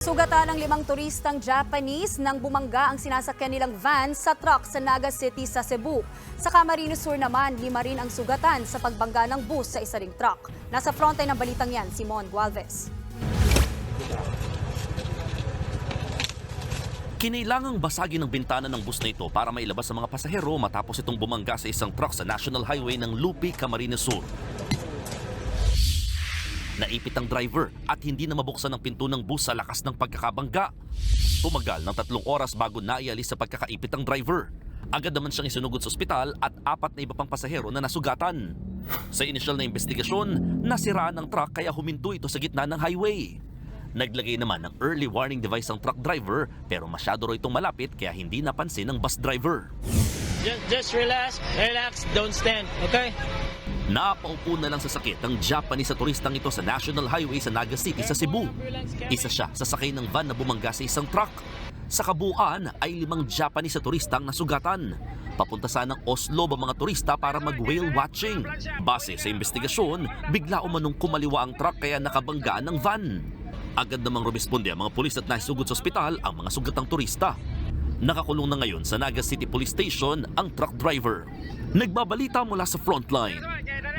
Sugatan ng limang turistang Japanese nang bumangga ang sinasakyan nilang van sa truck sa Naga City sa Cebu. Sa Camarines Sur naman, lima rin ang sugatan sa pagbangga ng bus sa isa ring truck. Nasa frontline ng balitang yan, Simon Gualvez. Kinailangang basagin ang bintana ng bus na ito para mailabas ang mga pasahero matapos itong bumangga sa isang truck sa National Highway ng Lupi, Camarines Sur. Naipit ang driver at hindi na mabuksan ang pinto ng bus sa lakas ng pagkakabangga. Tumagal ng tatlong oras bago naialis sa pagkakaipit ang driver. Agad naman siyang isinugod sa ospital at apat na iba pang pasahero na nasugatan. Sa inisyal na investigasyon, nasiraan ang truck kaya huminto ito sa gitna ng highway. Naglagay naman ng early warning device ang truck driver pero masyado raw itong malapit kaya hindi napansin ng bus driver. Just, just relax, relax, don't stand, okay? Napaupo na lang sa sakit ang Japanese sa turistang ito sa National Highway sa Naga City sa Cebu. Isa siya sa sakay ng van na bumangga sa isang truck. Sa kabuuan ay limang Japanese sa turistang nasugatan. Papunta sana ng Oslo ang mga turista para mag-whale watching. Base sa investigasyon, bigla umanong kumaliwa ang truck kaya nakabanggaan ng van. Agad namang rumisponde ang mga pulis at naisugod sa ospital ang mga sugatang turista. Nakakulong na ngayon sa Naga City Police Station ang truck driver. Nagbabalita mula sa frontline.